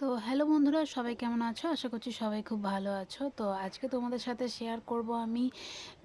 তো হ্যালো বন্ধুরা, সবাই কেমন আছো? আশা করছি সবাই খুব ভালো আছো। তো আজকে তোমাদের সাথে শেয়ার করব আমি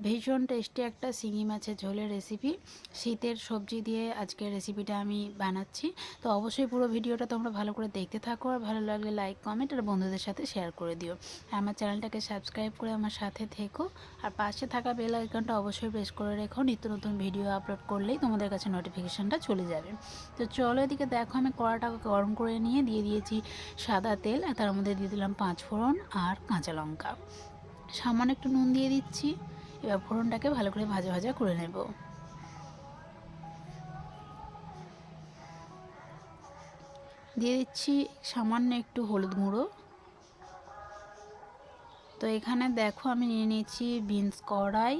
ভীষণ টেস্টি একটা শিঙি মাছের ঝোলের রেসিপি শীতের সবজি দিয়ে আজকের রেসিপিটা আমি বানাচ্ছি। তো অবশ্যই পুরো ভিডিওটা তোমরা ভালো করে দেখতে থাকো আর ভালো লাগলে লাইক কমেন্ট আর বন্ধুদের সাথে শেয়ার করে দিও। আমার চ্যানেলটাকে সাবস্ক্রাইব করে আমার সাথে থেকো। আর পাশে থাকা বেল আইকনটা অবশ্যই প্রেস করে রেখো। নিত্য নতুন ভিডিও আপলোড করলেই তোমাদের কাছে নোটিফিকেশানটা চলে যাবে। তো চলো এদিকে দেখো, আমি কড়াটাকে গরম করে নিয়ে দিয়ে দিয়েছি সাদা তেল, আর তার মধ্যে দিয়ে দিলাম পাঁচ ফোড়ন আর কাঁচা লঙ্কা। সামান্য একটু নুন দিয়ে দিচ্ছি, এবার ফোড়নটাকে ভালো করে ভাজা ভাজা করে নেব। দিয়ে দিচ্ছি সামান্য একটু হলুদ গুঁড়ো তো এখানে দেখো আমি নিয়ে নিয়েছি বিনস কড়াই,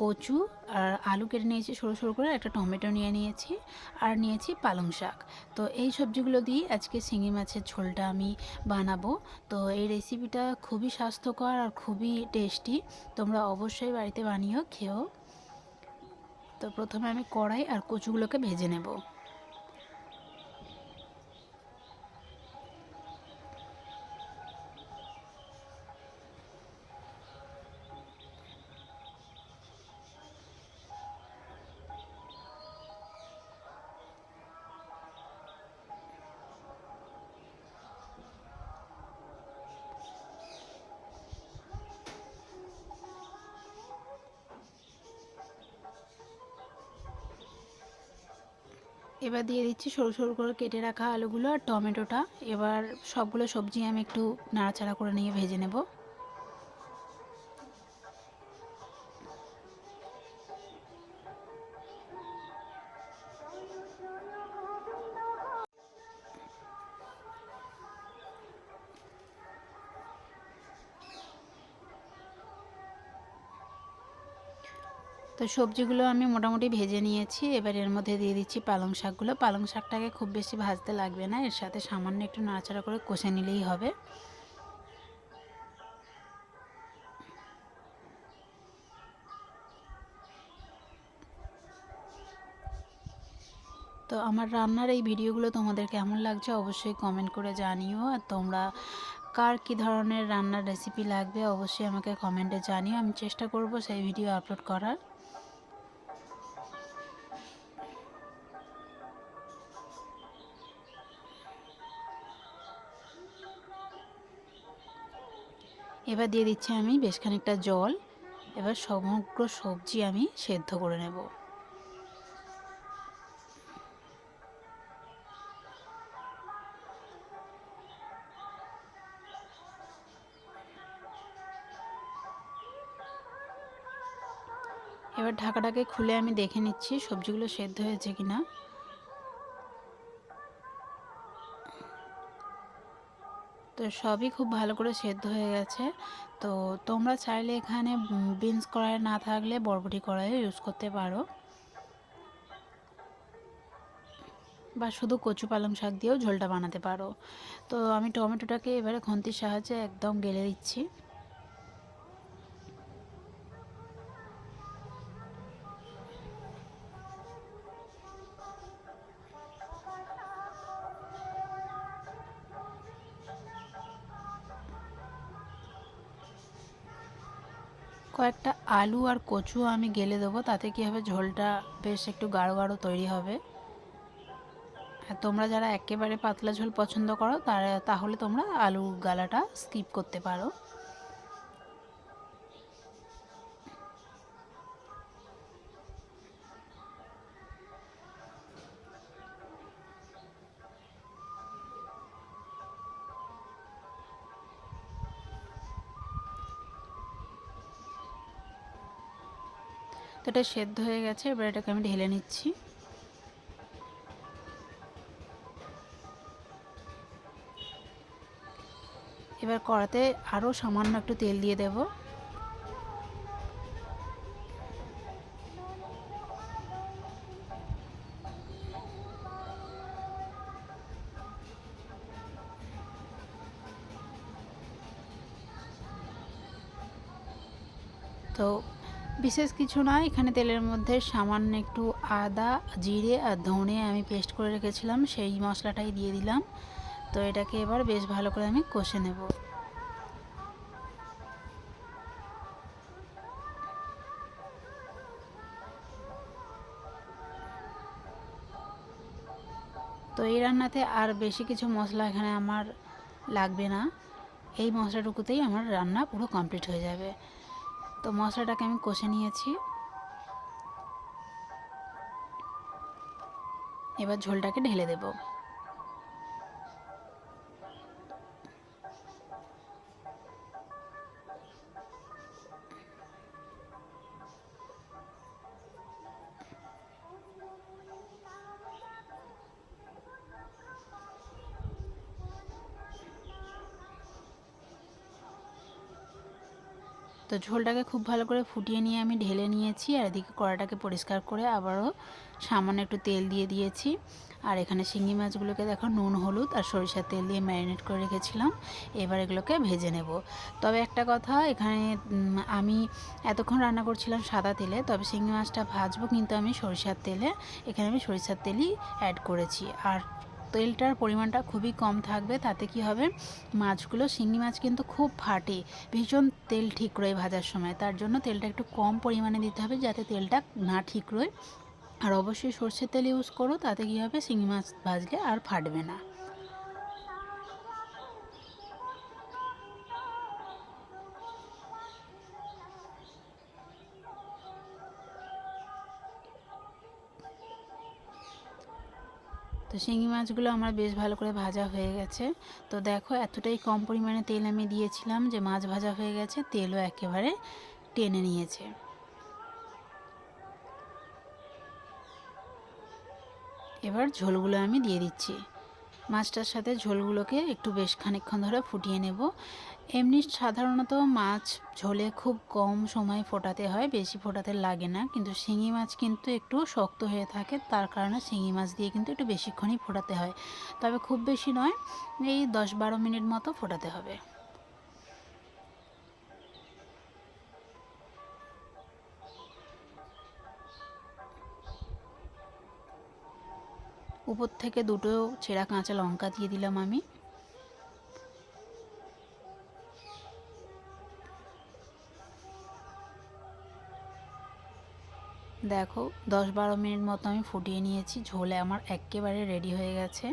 কচু আর আলু কেটে নিয়েছি সরু সরু করে, একটা টমেটো নিয়ে নিয়েছি আর নিয়েছি পালং শাক। তো এই সবজিগুলো দিয়ে আজকে শিঙি মাছের ঝোলটা আমি বানাবো। তো এই রেসিপিটা খুবই স্বাস্থ্যকর আর খুবই টেস্টি। তোমরা অবশ্যই বাড়িতে বানিয়েও খেও তো প্রথমে আমি কড়াই আর কচুগুলোকে ভেজে নেব। এবার দিয়ে দিচ্ছি সরু সরু করে কেটে রাখা আলুগুলো আর টমেটোটা। এবার সবগুলো সবজি আমি একটু নাড়াচাড়া করে নিয়ে ভেজে নেব। তো সবজিগুলো আমি মোটামুটি ভেজে নিয়েছি। এবার এর মধ্যে দিয়ে দিচ্ছি পালং শাকগুলো। পালং শাকটাকে খুব বেশি ভাজতে লাগবে না। এর সাথে সামান্য একটু নাড়াচাড়া করে কষে নিলেই হবে। তো আমার রান্নার এই ভিডিওগুলো তোমাদের কেমন লাগছে অবশ্যই কমেন্ট করে জানিও। আর তোমরা কার কী ধরনের রান্নার রেসিপি লাগবে অবশ্যই আমাকে কমেন্টে জানিও। আমি চেষ্টা করব সেই ভিডিও আপলোড করার। এবার দিয়ে দিচ্ছি আমি বেশ খানিকটা জল। এবার সমগ্র সবজি আমি সেদ্ধ করে নেব। এবার ঢাকাটাকে খুলে আমি দেখে নিচ্ছি সবজিগুলো সেদ্ধ হয়েছে কিনা। তো সবই খুব ভালো করে সেদ্ধ হয়ে গেছে। তো তোমরা চাইলে এখানে বিনস কড়াই না থাকলে বরবটি কড়াইও ইউজ করতে পারো। বা শুধু কচু পালং শাক দিয়েও ঝোলটা বানাতে পারো। তো আমি টমেটোটাকে এবারে খন্তির সাহায্যে একদম গেলে দিচ্ছি। কয়েকটা আলু আর কচু আমি গেলে দেবো, তাতে কী হবে ঝোলটা বেশ একটু গাঢ় গাঢ় তৈরি হবে। আর তোমরা যারা একেবারে পাতলা ঝোল পছন্দ করো, তারা, তাহলে তোমরা আলু গালাটা স্কিপ করতে পারো। তো এটা সেদ্ধ হয়ে গেছে, এবার এটাকে আমি ঢেলে নিচ্ছি। এবার কড়াতে আরও সামান্য একটু তেল দিয়ে দেব। তো বিশেষ কিছু না, এখানে তেলের মধ্যে সামান্য একটু আদা, জিরে আর ধনে আমি পেস্ট করে রেখেছিলাম, সেই মশলাটাই দিয়ে দিলাম। তো এটাকে এবার বেশ ভালো করে আমি কষে নেব। তো এই রান্নাতে আর বেশি কিছু মশলা এখানে আমার লাগবে না। এই মশলাটুকুতেই আমার রান্না পুরো কমপ্লিট হয়ে যাবে। তো মশলাটাকে আমি কষে নিয়েছি। এবার ঝোলটাকে ঢেলে দেব। তো ঝোলটাকে খুব ভালো করে ফুটিয়ে নিয়ে আমি ঢেলে নিয়েছি আর এদিকে কড়াটাকে পরিষ্কার করে আবারও সামান্য একটু তেল দিয়ে দিয়েছি। আর এখানে শিঙি মাছগুলোকে দেখো নুন, হলুদ আর সরিষার তেল দিয়ে ম্যারিনেট করে রেখেছিলাম। এবার এগুলোকে ভেজে নেব। তবে একটা কথা, এখানে আমি এতক্ষণ রান্না করছিলাম সাদা তেলে, তবে শিঙি মাছটা ভাজবো কিন্তু আমি সরিষার তেলে। এখানে আমি সরিষার তেলই অ্যাড করেছি। আর তেলটার পরিমাণটা খুবই কম থাকবে, তাতে কি হবে? মাছগুলো শিঙি মাছ কিন্তু খুব ফাটে, ভীষণ তেল ঠিক রয়ে ভাজার সময়। তার জন্য তেলটা একটু কম পরিমাণে দিতে হবে যাতে তেলটা না ঠিক রয়ে। আর অবশ্যই সর্ষের তেল ইউজ করো, তাতে কী হবে? শিঙি মাছ ভাজলে আর ফাটবে না। তো শিঙি মাছগুলো আমার বেশ ভালো করে ভাজা হয়ে গেছে। তো দেখো এতটাই কম পরিমাণে তেল আমি দিয়েছিলাম যে মাছ ভাজা হয়ে গেছে, তেলও একেবারে টেনে নিয়েছে। এবার ঝোলগুলো আমি দিয়ে দিচ্ছি। মাছটার সাথে ঝোলগুলোকে একটু বেশ খানিকক্ষণ ধরে ফুটিয়ে নেব। এমনি সাধারণত মাছ ঝোলে খুব কম সময় ফোটাতে হয়, বেশি ফোটাতে লাগে না। কিন্তু শিঙি মাছ কিন্তু একটু শক্ত হয়ে থাকে, তার কারণে শিঙি মাছ দিয়ে কিন্তু একটু বেশিক্ষণই ফোটাতে হয়। তবে খুব বেশি নয়, এই দশ বারো মিনিট মতো ফোটাতে হবে। উপর থেকে দুটো ছেঁড়া কাঁচা লঙ্কা দিয়ে দিলাম আমি। দেখো, দশ বারো মিনিট মতো আমি ফুটিয়ে নিয়েছি, ঝোলে আমার একেবারে রেডি হয়ে গেছে।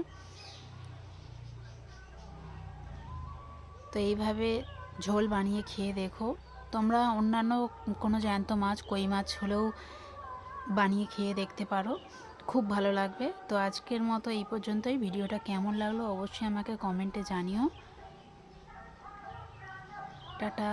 তো এইভাবে ঝোল বানিয়ে খেয়ে দেখো, তোমরা অন্যান্য কোনো জ্যান্ত মাছ, কই মাছ হলেও বানিয়ে খেয়ে দেখতে পারো। খুব ভালো লাগবে। তো আজকের মতো এই পর্যন্তই। ভিডিওটা কেমন লাগল অবশ্যই আমাকে কমেন্টে জানিও। টাটা।